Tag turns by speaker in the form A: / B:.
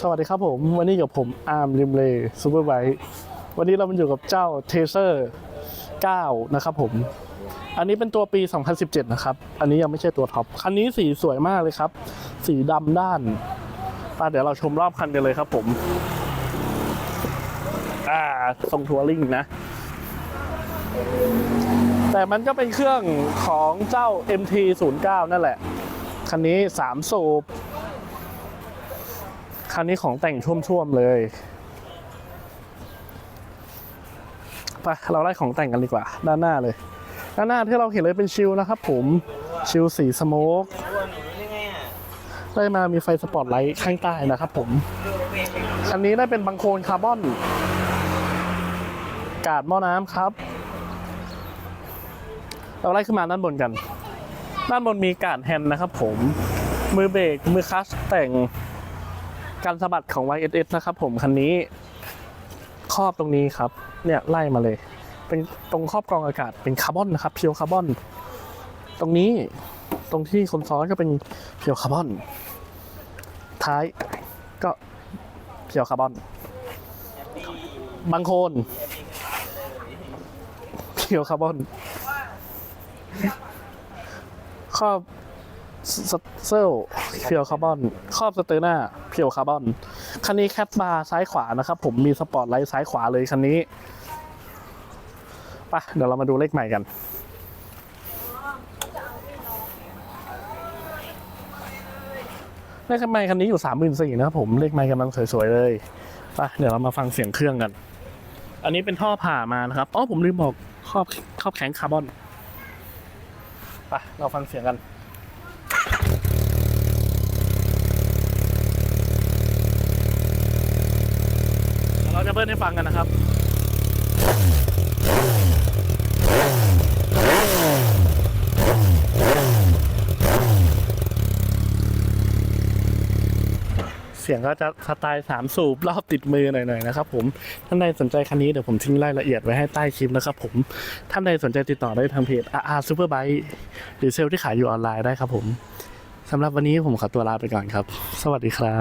A: สวัสดีครับผม วันนี้กับผมอาร์มริมเลซูเปอร์ไบค์วันนี้เรามาอยู่กับเจ้าเทเซอร์9นะครับผม อันนี้เป็นตัวปี 2017 นะครับ อันนี้ยังไม่ใช่ตัวท็อป คันนี้สีสวยมากเลยครับ สีดำด้านไปเดี๋ยวเราชมรอบคันกันเลยครับผม อ่าทรงทัวริงนะ แต่มันก็เป็นเครื่องของเจ้า MT 0 9 นั่นแหละ คันนี้ 3 สูบ คันนี้ของแต่งช่วมๆเลยไปเราไล่ของแต่งกันดีกว่า ด้านหน้าเลย ด้านหน้าที่เราเห็นเลยเป็นชิลนะครับผมชิลสีสโมกได้มามีไฟสปอตไลท์ข้างใต้นะครับผมคันนี้ได้เป็นบังโคลนคาร์บอน กาดหม้อน้ำครับ เราไล่ขึ้นมาด้านบนกัน ด้านบนมีกาดแฮนด์นะครับผม มือเบรกมือคลัชแต่ง การสะบัดของ YSS นะครับผมคันนี้ครอบตรงนี้ครับ เนี่ยไล่มาเลย เป็นตรงครอบกรองอากาศเป็นคาร์บอนนะครับเพียวคาร์บอน ตรงนี้ตรงที่คนซ้อนก็เป็นเพียวคาร์บอน ท้ายก็เพียวคาร์บอน บางโคนเพียวคาร์บอนครอบ เซลเพียวคาร์บอนครอบสเตอร์หน้าเพียวคาร์บอน คันนี้แคปบาร์ซ้ายขวานะครับ ผมมีสปอร์ตไลท์ซ้ายขวาเลยคันนี้ไปเดี๋ยวเรามาดูเลขใหม่กัน เลขใหม่คันนี้อยู่สามหมื่นสี่นะครับผมเลขใหม่กำลังสวยๆเลยไปเดี๋ยวเรามาฟังเสียงเครื่องกัน อันนี้เป็นท่อผ่ามานะครับอ๋อผมลืมบอกครอบครอบแข็งคาร์บอนไปเราฟังเสียงกัน ระเบิ้ลให้ฟังกันนะครับเสียงก็จะสไตล์สามสูบรอบติดมือหน่อยๆนะครับผมท่านใดสนใจคันนี้เดี๋ยวผมทิ้งรายละเอียดไว้ให้ใต้คลิปนะครับผมท่านใดสนใจติดต่อได้ทางเพจ RR Superbike หรือเซลล์ที่ขายอยู่ออนไลน์ได้ครับผมสำหรับวันนี้ผมขอตัวลาไปก่อนครับ สวัสดีครับ